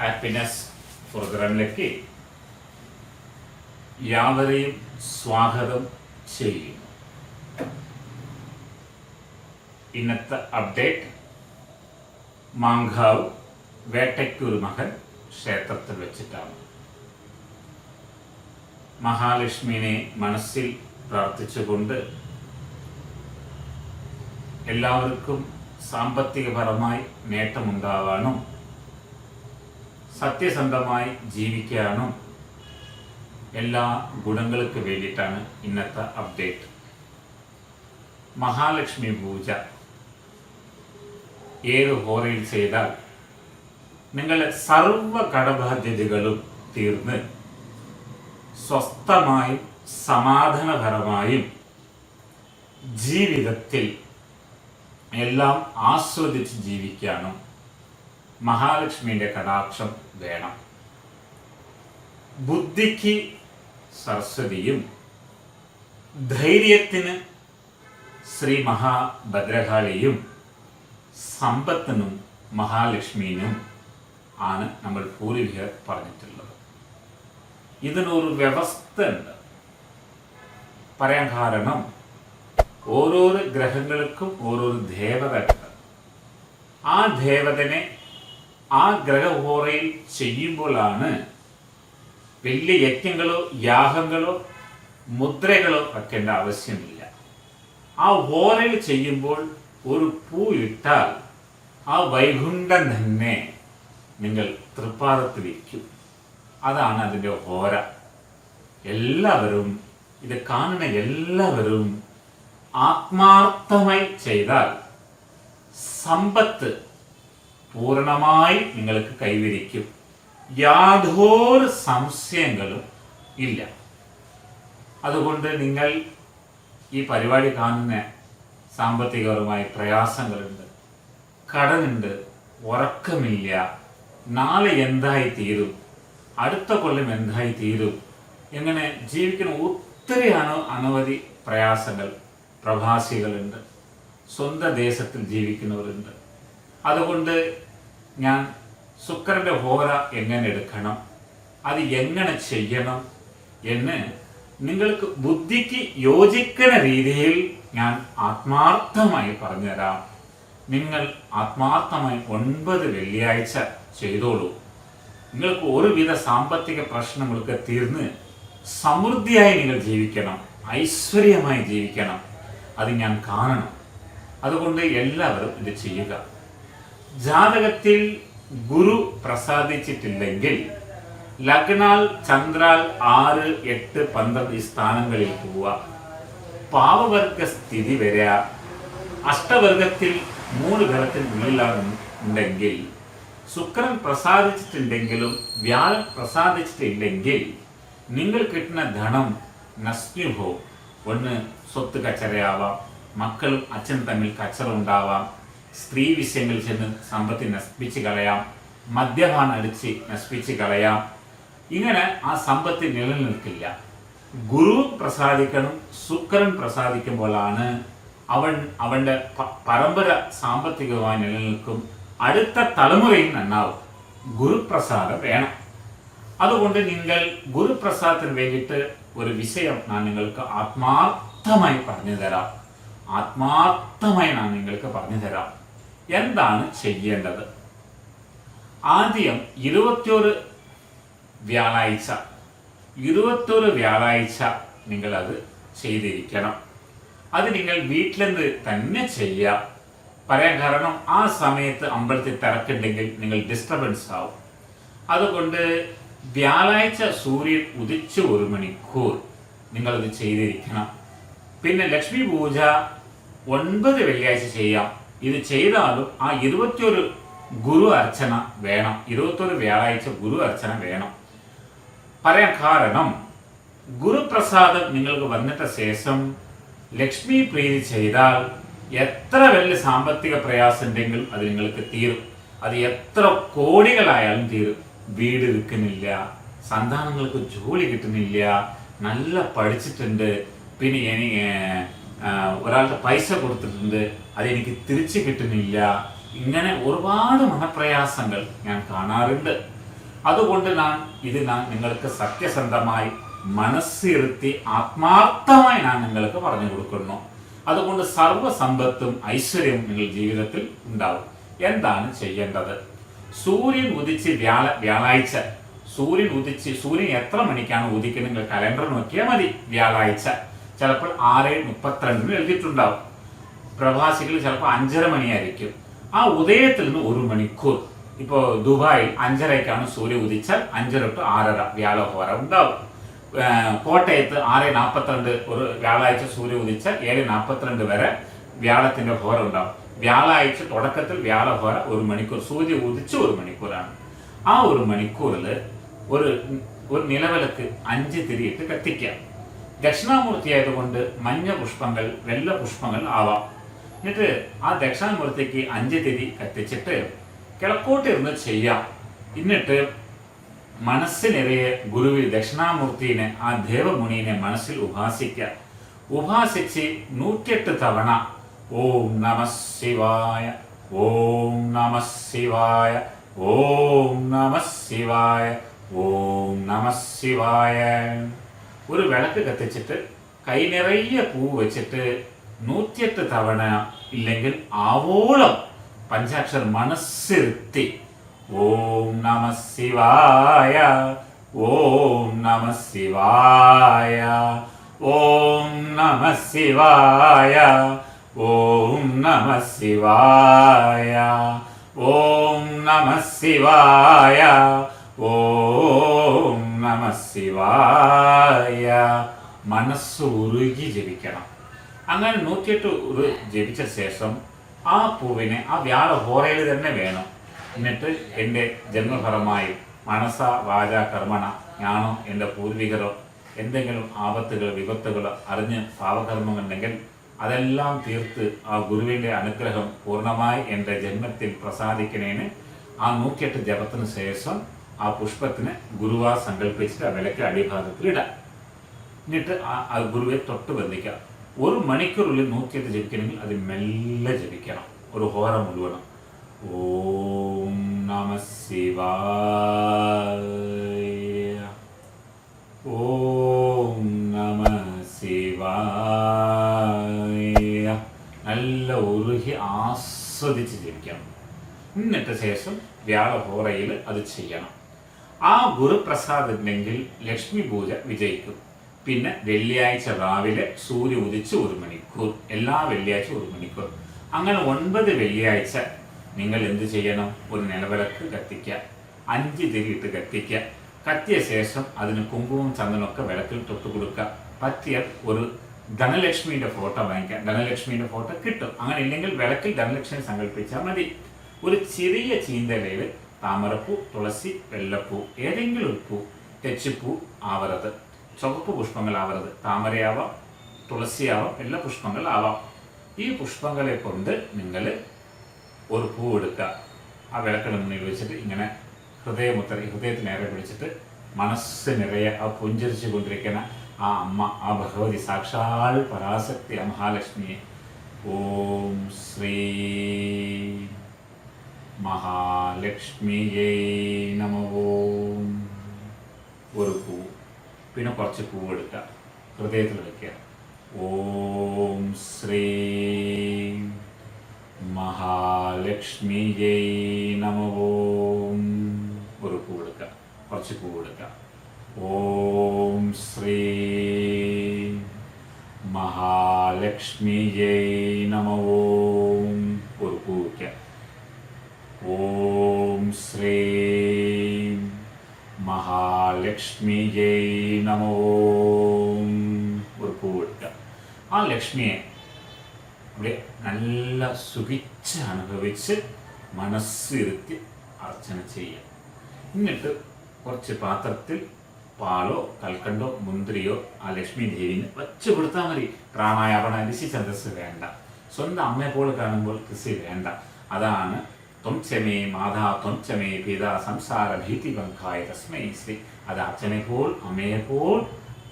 Happiness പ്രോഗ്രാമിലേക്ക് യാവരെയും സ്വാഗതം ചെയ്യുന്നു. ഇന്നത്തെ അപ്ഡേറ്റ് മാങ്കാവ് വേട്ടയ്ക്കൊരു മകൻ ക്ഷേത്രത്തിൽ വെച്ചിട്ടാണ്. മഹാലക്ഷ്മിനെ മനസ്സിൽ പ്രാർത്ഥിച്ചുകൊണ്ട് എല്ലാവർക്കും സാമ്പത്തികപരമായി നേട്ടമുണ്ടാകാനും സത്യസന്ധമായി ജീവിക്കാനും എല്ലാ ഗുണങ്ങൾക്ക് വേണ്ടിയിട്ടാണ് ഇന്നത്തെ അപ്ഡേറ്റ് മഹാലക്ഷ്മി പൂജ. ഏത് ഹോറയിൽ ചെയ്താൽ നിങ്ങളുടെ സർവ കടബാധ്യതകളും തീർന്ന് സ്വസ്ഥമായും സമാധാനപരമായും ജീവിതത്തിൽ എല്ലാം ആസ്വദിച്ച് ജീവിക്കാനും മഹാലക്ഷ്മിയുടെ കടാക്ഷം വേണം. ബുദ്ധിക്ക് സരസ്വതിയും ധൈര്യത്തിന് ശ്രീ മഹാഭദ്രകാളിയും സമ്പത്തിനും മഹാലക്ഷ്മിനും ആണ് നമ്മൾ പൂർവികർ പറഞ്ഞിട്ടുള്ളത്. ഇതിനൊരു വ്യവസ്ഥ ഉണ്ട് പറയാൻ കാരണം ഓരോരോ ഗ്രഹങ്ങൾക്കും ഓരോരോ ദേവതകൾ ആ ദേവതനെ ആ ഗ്രഹഹോറയിൽ ചെയ്യുമ്പോഴാണ് വലിയ യജ്ഞങ്ങളോ യാഗങ്ങളോ മുദ്രകളോ വെക്കേണ്ട ആവശ്യമില്ല. ആ ഹോറയിൽ ചെയ്യുമ്പോൾ ഒരു പൂ ഇട്ടാൽ ആ വൈകുണ്ഠം തന്നെ നിങ്ങൾ തൃപ്പാദത്തിൽ ഇരിക്കും അതാണ് അതിന്റെ ഹോര എല്ലാവരും ഇത് കാണുന്ന എല്ലാവരും ആത്മാർത്ഥമായി ചെയ്താൽ സമ്പത്ത് പൂർണമായി നിങ്ങൾക്ക് കൈവരിക്കും. യാതൊരു സംശയങ്ങളും ഇല്ല. അതുകൊണ്ട് നിങ്ങൾ ഈ പരിപാടി കാണുന്ന സാമ്പത്തികപരമായ പ്രയാസങ്ങളുണ്ട് കടനുണ്ട് ഉറക്കമില്ല. നാളെ എന്തായി തീരും അടുത്ത കൊല്ലം എന്തായി തീരും എങ്ങനെ ജീവിക്കുന്ന ഒത്തിരി അന അനവധി പ്രയാസങ്ങൾ പ്രവാസികളുണ്ട്. സ്വന്തം ദേശത്തിൽ ജീവിക്കുന്നവരുണ്ട്. അതുകൊണ്ട് ഞാൻ ശുക്രന്റെ ഹോര എങ്ങനെ എടുക്കണം? അത് എങ്ങനെ ചെയ്യണം? എന്ന് നിങ്ങൾക്ക് ബുദ്ധിക്ക് യോജിക്കുന്ന രീതിയിൽ ഞാൻ ആത്മാർത്ഥമായി പറഞ്ഞുതരാം. നിങ്ങൾ ആത്മാർത്ഥമായി ഒൻപത് വെള്ളിയാഴ്ച ചെയ്തോളൂ. നിങ്ങൾക്ക് ഒരുവിധ സാമ്പത്തിക പ്രശ്നങ്ങളൊക്കെ തീർന്ന് സമൃദ്ധിയായി നിങ്ങൾ ജീവിക്കണം. ഐശ്വര്യമായി ജീവിക്കണം. അത് ഞാൻ കാണണം. അതുകൊണ്ട് എല്ലാവരും ഇത് ചെയ്യുക. ജാതകത്തിൽ ഗുരു പ്രസാദിച്ചിട്ടില്ലെങ്കിൽ ലഗ്നാൽ ചന്ദ്രാൽ ആറ് എട്ട് പന്ത്രണ്ട് സ്ഥാനങ്ങളിൽ പോവുക. പാവവർഗ സ്ഥിതി വരിക അഷ്ടവർഗത്തിൽ മൂന്ന് ഘടത്തിൽ മുകളിലാണ് ഉണ്ടെങ്കിൽ ശുക്രൻ പ്രസാദിച്ചിട്ടുണ്ടെങ്കിലും വ്യാഴം പ്രസാദിച്ചിട്ടില്ലെങ്കിൽ നിങ്ങൾ കിട്ടുന്ന ധനം നസ്യുഹോ. ഒന്ന് സ്വത്ത് കച്ചറയാവാം മക്കളും അച്ഛൻ തമ്മിൽ കച്ചറ ഉണ്ടാവാം സ്ത്രീ വിഷയങ്ങളിൽ ചെന്ന് സമ്പത്തി നശിപ്പിച്ച് കളയാം മദ്യപാനം അടിച്ച് നശിപ്പിച്ച് കളയാം. ഇങ്ങനെ ആ സമ്പത്ത് നിലനിൽക്കില്ല. ഗുരു പ്രസാദിക്കണം ശുക്രൻ പ്രസാദിക്കുമ്പോഴാണ് അവൻ അവന്റെ പ- പരമ്പര സാമ്പത്തികമായി നിലനിൽക്കും. അടുത്ത തലമുറയും നന്നാവും. ഗുരുപ്രസാദം വേണം. അതുകൊണ്ട് നിങ്ങൾ ഗുരുപ്രസാദത്തിന് വേണ്ടിയിട്ട് ഒരു വിഷയം ഞാൻ നിങ്ങൾക്ക് ആത്മാർത്ഥമായി പറഞ്ഞു തരാം ആത്മാർത്ഥമായി ഞാൻ നിങ്ങൾക്ക് പറഞ്ഞു തരാം എന്താണ് ചെയ്യേണ്ടത്? ആദ്യം ഇരുപത്തിയൊരു വ്യാഴാഴ്ച ഇരുപത്തൊരു വ്യാഴാഴ്ച നിങ്ങൾ അത് ചെയ്തിരിക്കണം. അത് നിങ്ങൾ വീട്ടിൽ നിന്ന് തന്നെ ചെയ്യാം. പറയാൻ കാരണം ആ സമയത്ത് അമ്പലത്തിൽ തിരക്കുണ്ടെങ്കിൽ നിങ്ങൾ ഡിസ്റ്റർബൻസ് ആവും. അതുകൊണ്ട് വ്യാഴാഴ്ച സൂര്യൻ ഉദിച്ച് ഒരു മണിക്കൂർ നിങ്ങളത് ചെയ്തിരിക്കണം. പിന്നെ ലക്ഷ്മി പൂജ ഒൻപത് വെള്ളിയാഴ്ച ചെയ്യാം. ഇത് ചെയ്താലും ആ ഇരുപത്തിയൊരു ഗുരു അർച്ചന വേണം. ഇരുപത്തൊരു വ്യാഴാഴ്ച ഗുരു അർച്ചന വേണം. പറയാൻ കാരണം ഗുരുപ്രസാദം നിങ്ങൾക്ക് വന്നിട്ട ശേഷം ലക്ഷ്മി പ്രീതി ചെയ്താൽ എത്ര വലിയ സാമ്പത്തിക പ്രയാസം ഉണ്ടെങ്കിൽ അത് നിങ്ങൾക്ക് തീരും. അത് എത്ര കോടികളായാലും തീരും. വീട് വിൽക്കുന്നില്ല സന്താനങ്ങൾക്ക് ജോലി കിട്ടുന്നില്ല നല്ല പഠിച്ചിട്ടുണ്ട്. പിന്നെ ഒരാളുടെ പൈസ കൊടുത്തിട്ടുണ്ട് അതെനിക്ക് തിരിച്ചു കിട്ടുന്നില്ല. ഇങ്ങനെ ഒരുപാട് മനപ്രയാസങ്ങൾ ഞാൻ കാണാറുണ്ട്. അതുകൊണ്ട് ഞാൻ ഇത് ഞാൻ നിങ്ങൾക്ക് സത്യസന്ധമായി മനസ്സിരുത്തി ആത്മാർത്ഥമായി ഞാൻ നിങ്ങൾക്ക് പറഞ്ഞു കൊടുക്കുന്നു. അതുകൊണ്ട് സർവസമ്പത്തും ഐശ്വര്യവും നിങ്ങൾ ജീവിതത്തിൽ ഉണ്ടാവും. എന്താണ് ചെയ്യേണ്ടത്? സൂര്യൻ ഉദിച്ച് വ്യാഴ വ്യാഴാഴ്ച. സൂര്യൻ ഉദിച്ച് സൂര്യൻ എത്ര മണിക്കാണ് ഉദിക്കുന്നത്? നിങ്ങൾ കലണ്ടർ നോക്കിയാൽ മതി. വ്യാഴാഴ്ച. ചിലപ്പോൾ ആറ് മുപ്പത്തിരണ്ടിന് എഴുതിയിട്ടുണ്ടാവും. പ്രവാസികൾ ചിലപ്പോൾ അഞ്ചര മണിയായിരിക്കും. ആ ഉദയത്തിൽ നിന്ന് ഒരു മണിക്കൂർ. ഇപ്പോൾ ദുബായിൽ അഞ്ചരയ്ക്കാണ് സൂര്യ ഉദിച്ചാൽ അഞ്ചര ടു ആറര വ്യാഴഹോര ഉണ്ടാവും. ഏർ കോട്ടയത്ത് ആറ് നാൽപ്പത്തിരണ്ട് ഒരു വ്യാഴാഴ്ച സൂര്യ ഉദിച്ചാൽ ഏഴ് നാൽപ്പത്തിരണ്ട് വരെ വ്യാഴത്തിന്റെ ഹോര ഉണ്ടാവും. വ്യാഴാഴ്ച തുടക്കത്തിൽ വ്യാഴഹോര ഒരു മണിക്കൂർ സൂര്യ ഉദിച്ച് ഒരു മണിക്കൂറാണ്. ആ ഒരു മണിക്കൂറിൽ ഒരു ഒരു നിലവിളക്ക് അഞ്ച് തിരിയിട്ട് കത്തിക്കാം. ദക്ഷിണാമൂർത്തി ആയതുകൊണ്ട് മഞ്ഞ പുഷ്പങ്ങൾ വെള്ള പുഷ്പങ്ങൾ ആവാം. എന്നിട്ട് ആ ദക്ഷിണാമൂർത്തിക്ക് അഞ്ച് തിരി കത്തിച്ചിട്ട് കിഴക്കോട്ട് ഇരുന്ന് ചെയ്യാം. എന്നിട്ട് മനസ്സിനിറയെ ഗുരുവിൽ ദക്ഷിണാമൂർത്തിനെ ആ ദേവമുനിനെ മനസ്സിൽ ഉപാസിക്കുക ഉപാസിച്ച് നൂറ്റിയെട്ട് തവണ ഓം നമ ശിവായ ഓം നമ ശിവായ ഓം നമ ശിവായ ഓം നമ ശിവായ. ഒരു വിളക്ക് കത്തിച്ചിട്ട് കൈ നിറയെ പൂ വെച്ചിട്ട് നൂറ്റിയെട്ട് തവണ ഇല്ലെങ്കിൽ ആവോളം പഞ്ചാക്ഷർ മനസ്സിരുത്തി ഓം നമ ശിവായ ഓം നമ ശിവായ ഓം നമ ശിവായ ഓം നമ ശിവായ ഓം നമ ശിവായ ഓം നമ ശിവായ മനസ്സ് ഉരുകി ജപിക്കണം. അങ്ങനെ നൂറ്റിയെട്ട് ഉരു ജപിച്ച ശേഷം ആ പൂവിനെ ആ വ്യാഴ ഹോറയിൽ തന്നെ വേണം. എന്നിട്ട് എന്റെ ജന്മഫലമായി മനസ വാച കർമ്മണ ഞാനോ എന്റെ പൂർവികരോ എന്തെങ്കിലും ആപത്തുകൾ വിപത്തുകളോ അറിഞ്ഞ് പാവകർമ്മമുണ്ടെങ്കിൽ അതെല്ലാം തീർത്ത് ആ ഗുരുവിന്റെ അനുഗ്രഹം പൂർണമായി എന്റെ ജന്മത്തിൽ പ്രസാദിക്കണേന് ആ നൂറ്റിയെട്ട് ജപത്തിന് ശേഷം ആ പുഷ്പത്തിന് ഗുരുവാ സങ്കല്പിച്ചിട്ട് ആ വിലക്ക് അടിഭാഗത്തിൽ ഇടാം. എന്നിട്ട് ആ ഗുരുവെ തൊട്ട് ബന്ധിക്കുക ഒരു മണിക്കൂറുള്ളിൽ നൂറ്റിയെട്ട് ജപിക്കണമെങ്കിൽ അത് മെല്ലെ ജപിക്കണം. ഒരു ഹോറ മുഴുവനും. ഓം നമ ശിവായ. ഓം നമ ശിവായ. നല്ല ഉരുകി ആസ്വദിച്ച് ജപിക്കണം. എന്നിട്ട് ശേഷം വ്യാഴഹോറയിൽ അത് ചെയ്യണം. ആ ഗുരുപ്രസാദ് ഉണ്ടെങ്കിൽ ലക്ഷ്മി പൂജ വിജയിക്കും. പിന്നെ വെള്ളിയാഴ്ച രാവിലെ സൂര്യ ഉദിച്ച് ഒരു മണിക്കൂർ എല്ലാ വെള്ളിയാഴ്ച ഒരു മണിക്കൂർ. അങ്ങനെ ഒൻപത് വെള്ളിയാഴ്ച നിങ്ങൾ എന്ത് ചെയ്യണം? ഒരു നിലവിളക്ക് കത്തിക്കുക അഞ്ച് തിരിയിട്ട് കത്തിക്കുക. കത്തിയ ശേഷം അതിന് കുങ്കുമം ചന്ദനമൊക്കെ വിളക്കിൽ തൊട്ട് കൊടുക്കുക. പറ്റിയ ഒരു ധനലക്ഷ്മിയുടെ ഫോട്ടോ വാങ്ങിക്കാം ധനലക്ഷ്മിയുടെ ഫോട്ടോ കിട്ടും. അങ്ങനെ ഇല്ലെങ്കിൽ വിളക്കിൽ ധനലക്ഷ്മി സങ്കല്പിച്ചാൽ മതി. ഒരു ചെറിയ ചീന്തലയിൽ താമരപ്പൂ തുളസി വെള്ളപ്പൂ ഏതെങ്കിലും ഒരു പൂ തെച്ചിപ്പൂ ആവരുത്. ചുവപ്പ് പുഷ്പങ്ങൾ ആവരുത്. താമരയാവാം തുളസിയാവാം എല്ലാ പുഷ്പങ്ങൾ ആവാം. ഈ പുഷ്പങ്ങളെ കൊണ്ട് നിങ്ങൾ ഒരു പൂ എടുക്കുക. ആ വിളക്കിന് മുന്നിൽ വെച്ചിട്ട് ഇങ്ങനെ ഹൃദയമുത്തര ഹൃദയത്തിൽ നേരെ പിടിച്ചിട്ട് മനസ്സ് നിറയെ ആ പുഞ്ചരിച്ചു കൊണ്ടിരിക്കുന്ന ആ അമ്മ ആ ഭഗവതി സാക്ഷാൽ പരാശക്തി മഹാലക്ഷ്മിയെ. ഓം ശ്രീ മഹാലക്ഷ്മിയേ നമോം ഒരു പൂ പിന്നെ കുറച്ച് പൂ എടുക്കുക ഹൃദയത്തിൽ വയ്ക്കുക ഓം ശ്രീ മഹാലക്ഷ്മിയേ നമോം ഒരു പൂ എടുക്കുക കുറച്ച് പൂ എടുക്കുക ഓം ശ്രീ മഹാലക്ഷ്മിയേ നമോം ഒരു പൂ വയ്ക്കുക ഓം ശ്രീ മഹാലക്ഷ്മിയേ നമോ ഒരു പൂവിട്ട ആ ലക്ഷ്മിയെ അവിടെ നല്ല സുഖിച്ച് അനുഭവിച്ച് മനസ്സിരുത്തി അർച്ചന ചെയ്യുക. എന്നിട്ട് കുറച്ച് പാത്രത്തിൽ പാലോ കൽക്കണ്ടോ മുന്തിരിയോ ആ ലക്ഷ്മി ദേവിന് വച്ച് കൊടുത്താൽ മതി. പ്രാണായാപണ ഋഷി ഛന്ദസ് വേണ്ട. സ്വന്തം അമ്മയെ പോലെ കാണുമ്പോൾ കൃഷി വേണ്ട. അതാണ് ത്വംചമേ മാതാ ത്വംചമേ പിത സംസാര ഭീതി ബങ്കായ തസ്മൈ ശ്രീ. അത് അച്ഛനെ പോൽ അമ്മയെ പോൽ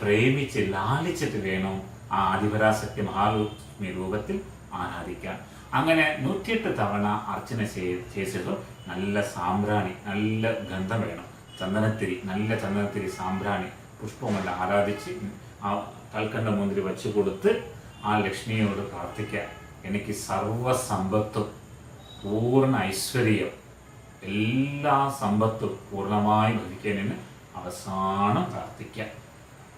പ്രേമിച്ച് ലാളിച്ചിട്ട് വേണം ആ ആദിപരാശക്തി മഹാലക്ഷ്മി രൂപത്തിൽ ആരാധിക്കാൻ. അങ്ങനെ നൂറ്റിയെട്ട് തവണ അർച്ചന ചെയ്- ചെയ്തിട്ട് നല്ല സാമ്പ്രാണി നല്ല ഗന്ധം വേണം. ചന്ദനത്തിരി നല്ല ചന്ദനത്തിരി സാമ്പ്രാണി പുഷ്പമല്ല ആരാധിച്ച് ആ കൽക്കണ്ട മുന്തിരി വച്ചു കൊടുത്ത് ആ ലക്ഷ്മിയോട് പ്രാർത്ഥിക്കുക എനിക്ക് സർവസമ്പത്തും പൂർണ ഐശ്വര്യം. എല്ലാ സമ്പത്തും പൂർണമായി ഭവിക്കുന്നതിന് അവസാനം പ്രാർത്ഥിക്കാം.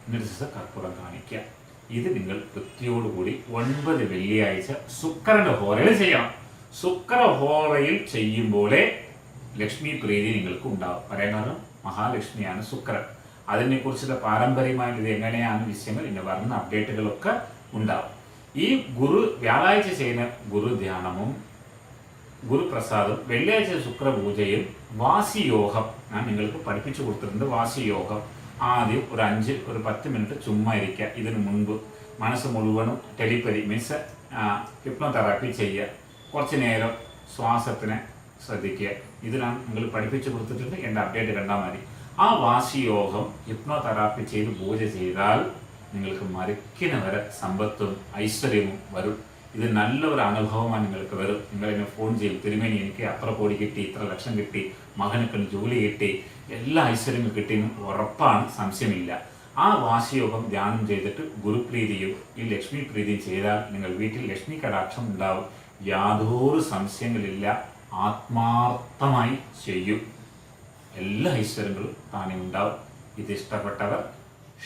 എന്നിട്ട് കർപ്പൂരം കാണിക്കാം. ഇത് നിങ്ങൾ വൃത്തിയോടുകൂടി ഒൻപത് വെള്ളിയാഴ്ച ശുക്രന്റെ ഹോറയിൽ ചെയ്യണം. ശുക്ര ഹോറയിൽ ചെയ്യുമ്പോഴേ ലക്ഷ്മി പ്രീതി നിങ്ങൾക്ക് ഉണ്ടാവും. പറയാൻ കാരണം മഹാലക്ഷ്മിയാണ് ശുക്രൻ. അതിനെക്കുറിച്ചുള്ള പാരമ്പര്യമായിട്ട് ഇത് എങ്ങനെയാണ് വിഷയങ്ങൾ ഇന്ന് വരുന്ന അപ്ഡേറ്റുകളൊക്കെ ഉണ്ടാവും. ഈ ഗുരു വ്യാഴാഴ്ച ചെയ്യുന്ന ഗുരു ധ്യാനവും ഗുരുപ്രസാദും വെള്ളിയാഴ്ച ശുക്രപൂജയും വാസിയോഗം. ഞാൻ നിങ്ങൾക്ക് പഠിപ്പിച്ചു കൊടുത്തിട്ടുണ്ട് വാസിയോഗം. ആദ്യം ഒരു അഞ്ച് ഒരു പത്ത് മിനിറ്റ് ചുമ്മാ ഇരിക്കുക. ഇതിനു മുൻപ് മനസ്സ് മുഴുവനും ടെലിപ്പതി മീൻസ് ഹിപ്നോതെറാപ്പി ചെയ്യുക. കുറച്ച് നേരം ശ്വാസത്തിനെ ശ്രദ്ധിക്കുക. ഇതിനാണ് നിങ്ങൾ പഠിപ്പിച്ചു കൊടുത്തിട്ടുണ്ട് എന്റെ അപ്ഡേറ്റ് കണ്ടാൽ മതി. ആ വാസിയോഗം ഹിപ്നോതെറാപ്പി ചെയ്ത് പൂജ ചെയ്താൽ നിങ്ങൾക്ക് മരിക്കുന്ന വരെ സമ്പത്തും ഐശ്വര്യവും വരും. ഇത് നല്ല ഒരു അനുഭവമാണ് നിങ്ങൾക്ക്. വരും നിങ്ങൾ എന്നെ ഫോൺ ചെയ്യും തിരുമേനി എനിക്ക് അത്ര കോടി കിട്ടി ഇത്ര ലക്ഷം കിട്ടി മകനൊക്കെ ജോലി കിട്ടി എല്ലാ ഐശ്വര്യങ്ങളും കിട്ടിയെന്ന് ഉറപ്പാണ് സംശയമില്ല. ആ വാശിയോഗം ധ്യാനം ചെയ്തിട്ട് ഗുരുപ്രീതിയും ഈ ലക്ഷ്മി പ്രീതിയും ചെയ്താൽ നിങ്ങൾ വീട്ടിൽ ലക്ഷ്മി കടാക്ഷം ഉണ്ടാവും. യാതൊരു സംശയങ്ങളില്ല. ആത്മാർത്ഥമായി ചെയ്യും. എല്ലാ ഐശ്വര്യങ്ങളും താനേ ഉണ്ടാവും. ഇത് ഇഷ്ടപ്പെട്ടവർ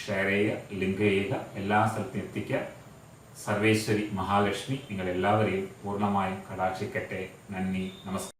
ഷെയർ ചെയ്യുക ലിങ്ക് ചെയ്യുക എല്ലാ സ്ഥലത്തും എത്തിക്കുക. സർവേശ്വരി മഹാലക്ഷ്മി നിങ്ങൾ എല്ലാവരെയും പൂർണമായും കടാക്ഷിക്കട്ടെ. നന്ദി നമസ്കാരം.